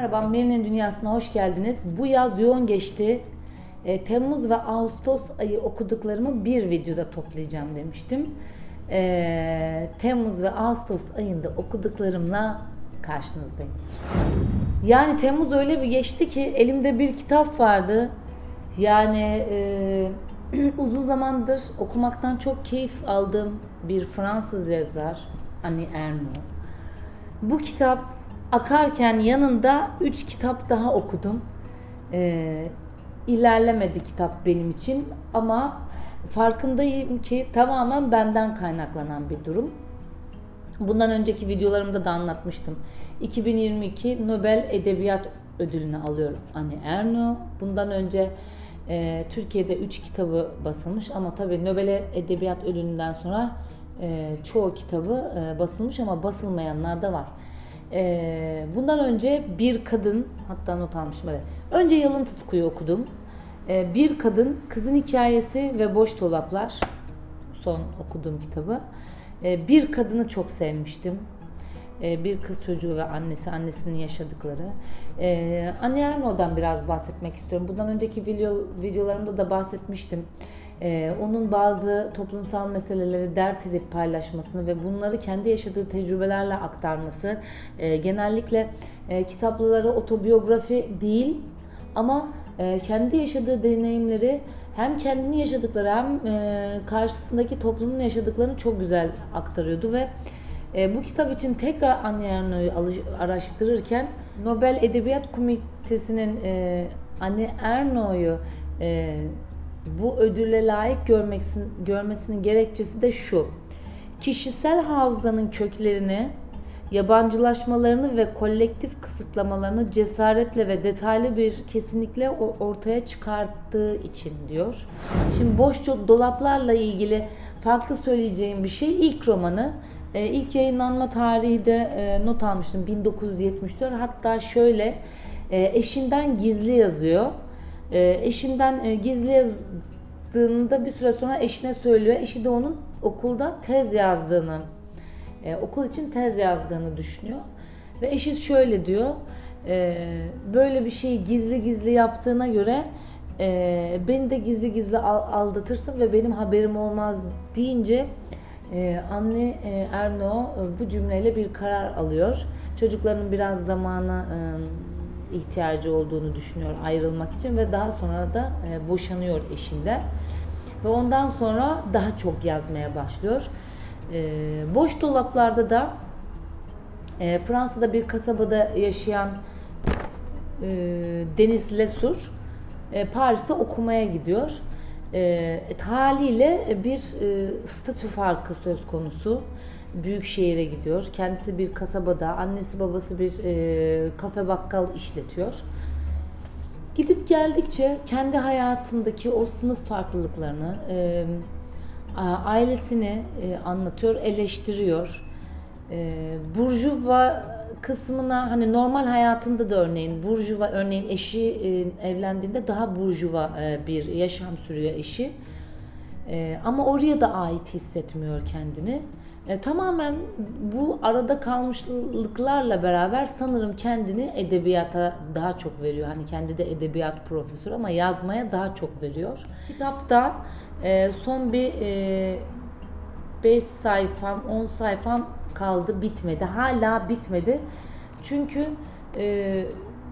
merhaba, Meri'nin Dünyası'na hoş geldiniz. Bu yaz yoğun geçti. E, Temmuz ve Ağustos ayı okuduklarımı bir videoda toplayacağım demiştim. E, Temmuz ve Ağustos ayında okuduklarımla karşınızdayım. Yani Temmuz öyle bir geçti ki elimde bir kitap vardı. Yani e, uzun zamandır okumaktan çok keyif aldığım bir Fransız yazar Annie Ernaux. Bu kitap akarken yanında 3 kitap daha okudum. Ee, ilerlemedi kitap benim için ama farkındayım ki tamamen benden kaynaklanan bir durum. Bundan önceki videolarımda da anlatmıştım. 2022 Nobel Edebiyat Ödülünü alıyor Annie Ernaux. Bundan önce e, Türkiye'de 3 kitabı basılmış ama tabii Nobel Edebiyat Ödülü'nden sonra e, çoğu kitabı e, basılmış ama basılmayanlar da var. E, bundan önce Bir Kadın, hatta not almışım evet. Önce Yalın Tutku'yu okudum. E, bir Kadın, Kızın Hikayesi ve Boş Dolaplar son okuduğum kitabı. E, bir Kadını çok sevmiştim. E, bir kız çocuğu ve annesi, annesinin yaşadıkları. E, Anne Ernaux'dan biraz bahsetmek istiyorum. Bundan önceki video, videolarımda da bahsetmiştim. E, onun bazı toplumsal meseleleri dert edip paylaşmasını ve bunları kendi yaşadığı tecrübelerle aktarması. E, genellikle e, kitapları otobiyografi değil ama e, kendi yaşadığı deneyimleri hem kendini yaşadıkları hem e, karşısındaki toplumun yaşadıklarını çok güzel aktarıyordu ve e, bu kitap için tekrar Annie Ernaux'u alış- araştırırken Nobel Edebiyat Komitesi'nin e, Annie Ernaux'u e, bu ödülle layık görmeksin, görmesinin gerekçesi de şu. Kişisel hafızanın köklerini, yabancılaşmalarını ve kolektif kısıtlamalarını cesaretle ve detaylı bir kesinlikle ortaya çıkarttığı için diyor. Şimdi boş do- dolaplarla ilgili farklı söyleyeceğim bir şey ilk romanı. E, ilk yayınlanma tarihi de e, not almıştım 1974. Hatta şöyle e, eşinden gizli yazıyor. E, eşinden e, gizli yazdığında bir süre sonra eşine söylüyor. Eşi de onun okulda tez yazdığını, e, okul için tez yazdığını düşünüyor. Ve eşi şöyle diyor, e, böyle bir şeyi gizli gizli yaptığına göre e, beni de gizli gizli al- aldatırsın ve benim haberim olmaz deyince e, anne e, Erno e, bu cümleyle bir karar alıyor. Çocukların biraz zamana e, ihtiyacı olduğunu düşünüyor ayrılmak için ve daha sonra da e, boşanıyor eşinden. Ve ondan sonra daha çok yazmaya başlıyor. E, boş dolaplarda da e, Fransa'da bir kasabada yaşayan e, Deniz Lesur Paris'e okumaya gidiyor. E, haliyle bir e, statü farkı söz konusu. Büyük şehire gidiyor. Kendisi bir kasabada, annesi babası bir e, kafe bakkal işletiyor. Gidip geldikçe kendi hayatındaki o sınıf farklılıklarını, e, ailesini e, anlatıyor, eleştiriyor. E, Burjuva kısmına hani normal hayatında da örneğin Burjuva örneğin eşi e, evlendiğinde daha Burjuva e, bir yaşam sürüyor eşi. E, ama oraya da ait hissetmiyor kendini. E, tamamen bu arada kalmışlıklarla beraber sanırım kendini edebiyata daha çok veriyor. Hani kendi de edebiyat profesörü ama yazmaya daha çok veriyor. Kitapta e, son bir 5 sayfam, 10 sayfam kaldı bitmedi. Hala bitmedi. Çünkü e,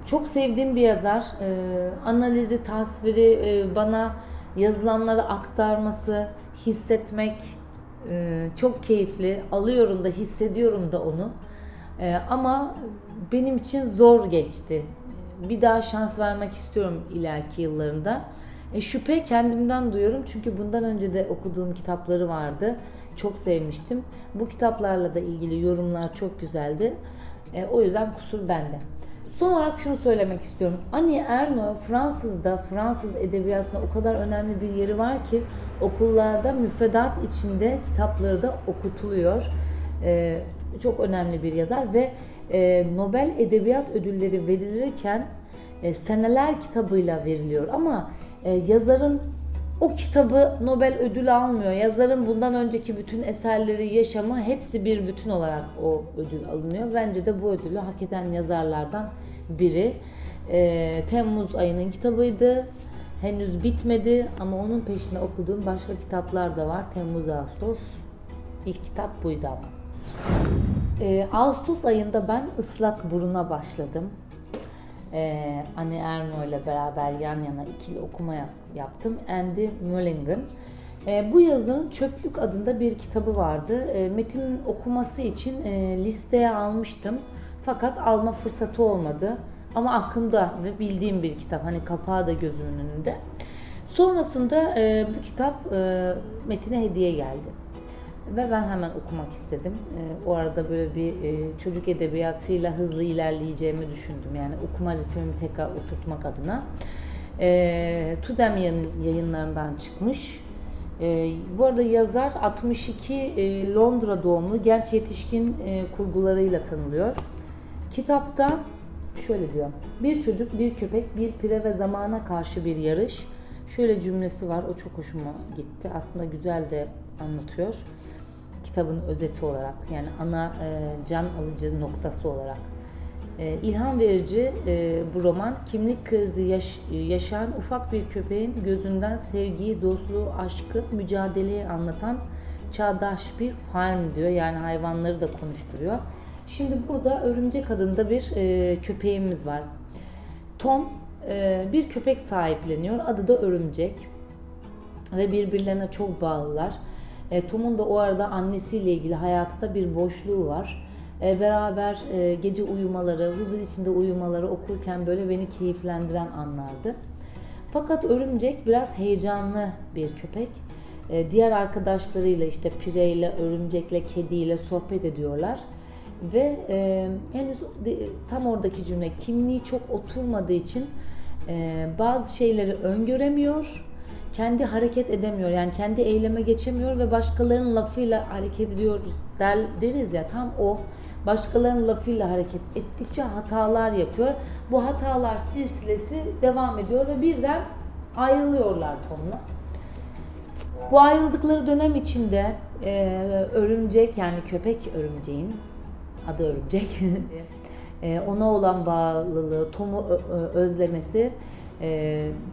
çok sevdiğim bir yazar. E, analizi, tasviri, e, bana yazılanları aktarması, hissetmek e, çok keyifli. Alıyorum da, hissediyorum da onu. E, ama benim için zor geçti. Bir daha şans vermek istiyorum ileriki yıllarında. E, şüphe kendimden duyuyorum çünkü bundan önce de okuduğum kitapları vardı. Çok sevmiştim. Bu kitaplarla da ilgili yorumlar çok güzeldi. E, o yüzden kusur bende. Son olarak şunu söylemek istiyorum. Annie Ernaux Fransız'da, Fransız edebiyatında o kadar önemli bir yeri var ki okullarda müfredat içinde kitapları da okutuluyor. E, çok önemli bir yazar ve e, Nobel Edebiyat Ödülleri verilirken e, seneler kitabıyla veriliyor ama e, yazarın o kitabı Nobel ödülü almıyor. Yazarın bundan önceki bütün eserleri, yaşamı hepsi bir bütün olarak o ödül alınıyor. Bence de bu ödülü hak eden yazarlardan biri. Ee, Temmuz ayının kitabıydı. Henüz bitmedi ama onun peşine okuduğum başka kitaplar da var. Temmuz Ağustos. İlk kitap buydu ama. Ee, Ağustos ayında ben ıslak buruna başladım. Ee, Anne Erno ile beraber yan yana ikili okuma yap- yaptım. Andy Mulligan. Ee, bu yazarın Çöplük adında bir kitabı vardı. Ee, metinin okuması için e, listeye almıştım. Fakat alma fırsatı olmadı. Ama aklımda ve bildiğim bir kitap. Hani kapağı da gözümün önünde. Sonrasında e, bu kitap e, metine hediye geldi. Ve ben hemen okumak istedim. Ee, o arada böyle bir e, çocuk edebiyatıyla hızlı ilerleyeceğimi düşündüm. Yani okuma ritmimi tekrar oturtmak adına. Ee, Tudem yayın- yayınlarından çıkmış. Ee, bu arada yazar 62 e, Londra doğumlu genç yetişkin e, kurgularıyla tanılıyor. Kitapta şöyle diyor. Bir çocuk, bir köpek, bir pire ve zamana karşı bir yarış. Şöyle cümlesi var. O çok hoşuma gitti. Aslında güzel de anlatıyor. Kitabın özeti olarak yani ana e, can alıcı noktası olarak. E, ilham verici e, bu roman kimlik krizi yaş- yaşayan ufak bir köpeğin gözünden sevgiyi, dostluğu, aşkı, mücadeleyi anlatan çağdaş bir film diyor. Yani hayvanları da konuşturuyor. Şimdi burada Örümcek adında bir e, köpeğimiz var. Tom e, bir köpek sahipleniyor. Adı da Örümcek ve birbirlerine çok bağlılar. E, Tom'un da o arada annesiyle ilgili hayatında bir boşluğu var. E, beraber e, gece uyumaları, huzur içinde uyumaları okurken böyle beni keyiflendiren anlardı. Fakat örümcek biraz heyecanlı bir köpek. E, diğer arkadaşlarıyla işte pireyle, örümcekle, kediyle sohbet ediyorlar. Ve e, henüz tam oradaki cümle kimliği çok oturmadığı için e, bazı şeyleri öngöremiyor kendi hareket edemiyor. Yani kendi eyleme geçemiyor ve başkalarının lafıyla hareket ediyoruz der, deriz ya tam o. Başkalarının lafıyla hareket ettikçe hatalar yapıyor. Bu hatalar silsilesi devam ediyor ve birden ayrılıyorlar Tom'la. Bu ayrıldıkları dönem içinde e, örümcek yani köpek örümceğin adı örümcek e, ona olan bağlılığı, Tom'u özlemesi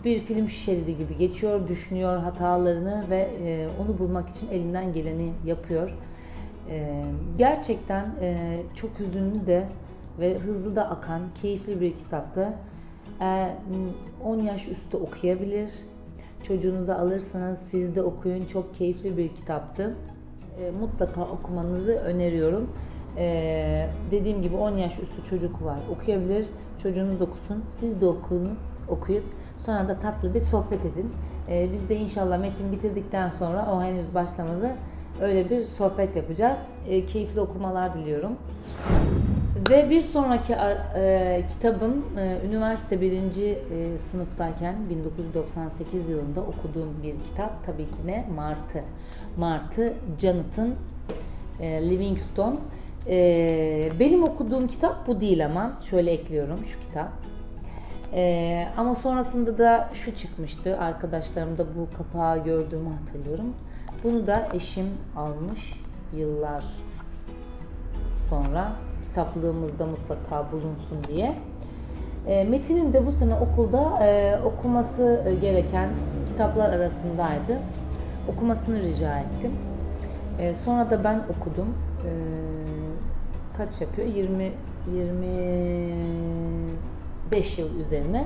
bir film şeridi gibi geçiyor, düşünüyor hatalarını ve e, onu bulmak için elinden geleni yapıyor. E, gerçekten e, çok hüzünlü de ve hızlı da akan, keyifli bir kitaptı. Eğer m, 10 yaş üstü okuyabilir, çocuğunuza alırsanız siz de okuyun. Çok keyifli bir kitaptı. E, mutlaka okumanızı öneriyorum. Dediğim gibi 10 yaş üstü çocuk var. Okuyabilir. Çocuğunuz okusun. Siz de okuyun. Okuyup sonra da tatlı bir sohbet edin. E, biz de inşallah metin bitirdikten sonra o henüz başlamadı. Öyle bir sohbet yapacağız. E, keyifli okumalar diliyorum. Ve bir sonraki e, kitabım e, üniversite birinci e, sınıftayken 1998 yılında okuduğum bir kitap tabii ki ne Martı. Martı Jonathan e, Livingstone. E, benim okuduğum kitap bu değil ama şöyle ekliyorum şu kitap. E, ama sonrasında da şu çıkmıştı arkadaşlarımda bu kapağı gördüğümü hatırlıyorum. Bunu da eşim almış yıllar sonra kitaplığımızda mutlaka bulunsun diye. E, Metin'in de bu sene okulda e, okuması gereken kitaplar arasındaydı. Okumasını rica ettim. E, sonra da ben okudum. E, kaç yapıyor? 20 25 yıl üzerine.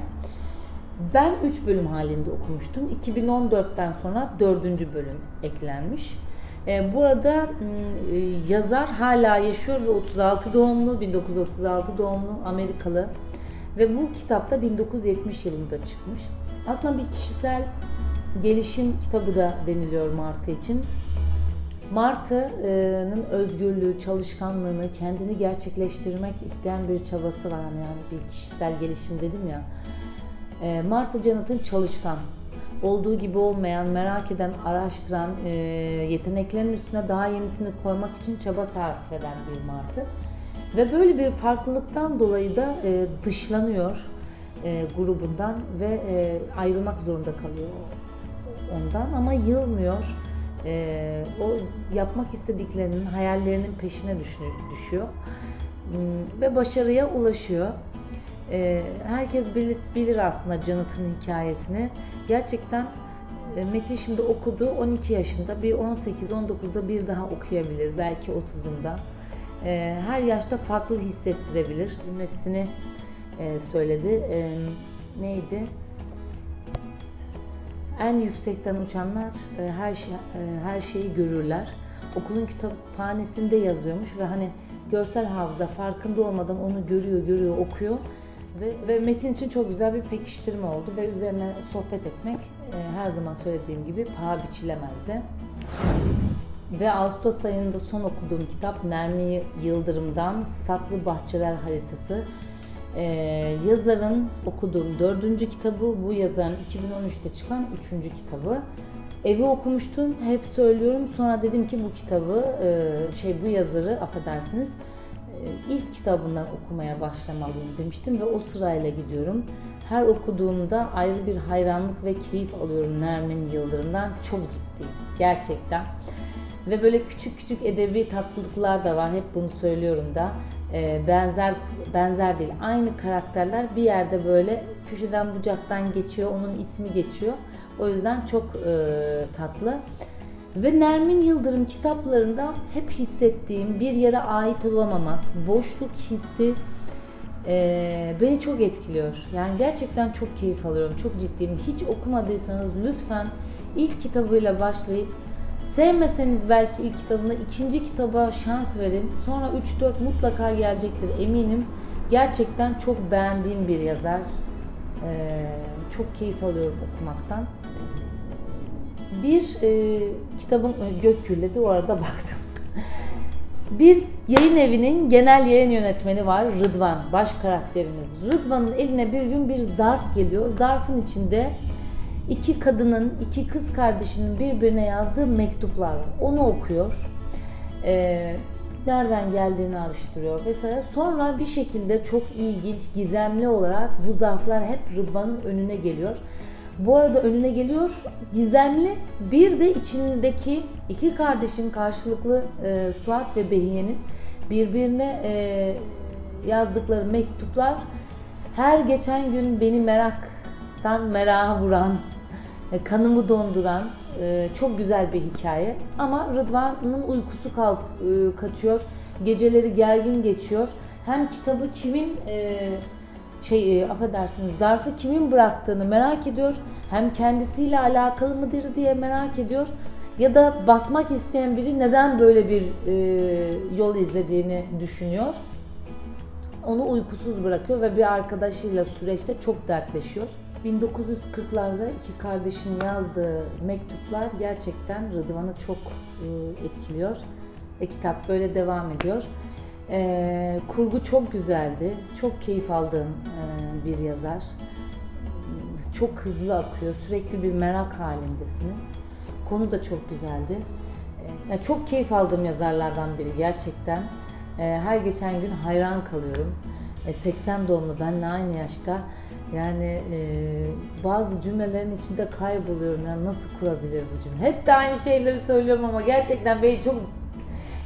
Ben 3 bölüm halinde okumuştum. 2014'ten sonra 4. bölüm eklenmiş. Ee, burada e, yazar hala yaşıyor ve 36 doğumlu, 1936 doğumlu Amerikalı ve bu kitapta 1970 yılında çıkmış. Aslında bir kişisel gelişim kitabı da deniliyor Martı için. Martı'nın özgürlüğü, çalışkanlığını, kendini gerçekleştirmek isteyen bir çabası var. Yani bir kişisel gelişim dedim ya. E, Martha Jonathan çalışkan, olduğu gibi olmayan, merak eden, araştıran, e, yeteneklerin üstüne daha yenisini koymak için çaba sarf eden bir Martı. Ve böyle bir farklılıktan dolayı da e, dışlanıyor e, grubundan ve ayrılmak zorunda kalıyor ondan ama yılmıyor. E, o yapmak istediklerinin, hayallerinin peşine düşü- düşüyor Hmm, ve başarıya ulaşıyor. Ee, herkes bilir, bilir aslında Jonathan hikayesini. Gerçekten e, Metin şimdi okudu 12 yaşında bir 18-19'da bir daha okuyabilir belki 30'unda. Ee, her yaşta farklı hissettirebilir cümlesini e, söyledi. Ee, neydi? En yüksekten uçanlar e, her şey, e, her şeyi görürler. Okulun kütüphanesinde yazıyormuş ve hani görsel hafıza farkında olmadan onu görüyor, görüyor, okuyor ve, ve metin için çok güzel bir pekiştirme oldu ve üzerine sohbet etmek e, her zaman söylediğim gibi paha biçilemezdi. Ve Ağustos ayında son okuduğum kitap Nermi Yıldırım'dan Saklı Bahçeler Haritası. Ee, yazarın okuduğum dördüncü kitabı, bu yazarın 2013'te çıkan üçüncü kitabı. Evi okumuştum, hep söylüyorum. Sonra dedim ki bu kitabı, e, şey bu yazarı affedersiniz, e, ilk kitabından okumaya başlamalıyım demiştim ve o sırayla gidiyorum. Her okuduğumda ayrı bir hayranlık ve keyif alıyorum Nermin Yıldırım'dan. Çok ciddiyim, gerçekten. Ve böyle küçük küçük edebi tatlılıklar da var. Hep bunu söylüyorum da. Ee, benzer benzer değil. Aynı karakterler bir yerde böyle köşeden bucaktan geçiyor. Onun ismi geçiyor. O yüzden çok e, tatlı. Ve Nermin Yıldırım kitaplarında hep hissettiğim bir yere ait olamamak, boşluk hissi e, beni çok etkiliyor. Yani gerçekten çok keyif alıyorum. Çok ciddiyim. Hiç okumadıysanız lütfen ilk kitabıyla başlayıp Sevmeseniz belki ilk kitabında ikinci kitaba şans verin. Sonra 3-4 mutlaka gelecektir eminim. Gerçekten çok beğendiğim bir yazar. Ee, çok keyif alıyorum okumaktan. Bir e, kitabın e, gök gürledi o arada baktım. Bir yayın evinin genel yayın yönetmeni var Rıdvan, baş karakterimiz. Rıdvan'ın eline bir gün bir zarf geliyor. Zarfın içinde iki kadının, iki kız kardeşinin birbirine yazdığı mektuplar var. Onu okuyor. Ee, nereden geldiğini araştırıyor vesaire. Sonra bir şekilde çok ilginç, gizemli olarak bu zarflar hep Rıdvan'ın önüne geliyor. Bu arada önüne geliyor gizemli bir de içindeki iki kardeşin karşılıklı e, Suat ve Behiye'nin birbirine e, yazdıkları mektuplar her geçen gün beni meraktan merağa vuran, kanımı donduran e, çok güzel bir hikaye. Ama Rıdvan'ın uykusu kalk, e, kaçıyor, geceleri gergin geçiyor. Hem kitabı kimin e, şey e, affedersiniz zarfı kimin bıraktığını merak ediyor. Hem kendisiyle alakalı mıdır diye merak ediyor. Ya da basmak isteyen biri neden böyle bir e, yol izlediğini düşünüyor. Onu uykusuz bırakıyor ve bir arkadaşıyla süreçte çok dertleşiyor. 1940'larda iki kardeşin yazdığı mektuplar gerçekten Rıdvan'ı çok e, etkiliyor. Ve kitap böyle devam ediyor. E, kurgu çok güzeldi. Çok keyif aldığım e, bir yazar. Çok hızlı akıyor. Sürekli bir merak halindesiniz. Konu da çok güzeldi. Çok keyif aldığım yazarlardan biri gerçekten. Her geçen gün hayran kalıyorum. E, 80 doğumlu benle aynı yaşta. Yani e, bazı cümlelerin içinde kayboluyorum. Yani nasıl kurabilir bu cümle? Hep de aynı şeyleri söylüyorum ama gerçekten beni çok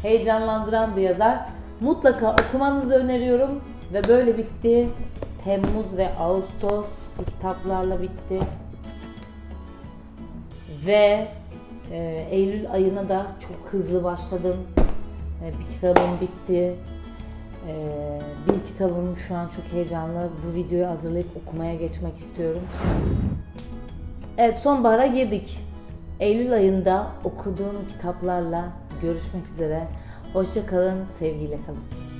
heyecanlandıran bir yazar. Mutlaka okumanızı öneriyorum. Ve böyle bitti. Temmuz ve Ağustos kitaplarla bitti. Ve e, Eylül ayına da çok hızlı başladım. E, bir kitabım bitti. E, bir kitabım şu an çok heyecanlı. Bu videoyu hazırlayıp okumaya geçmek istiyorum. Evet sonbahara girdik. Eylül ayında okuduğum kitaplarla görüşmek üzere. Hoşça kalın, sevgiyle kalın.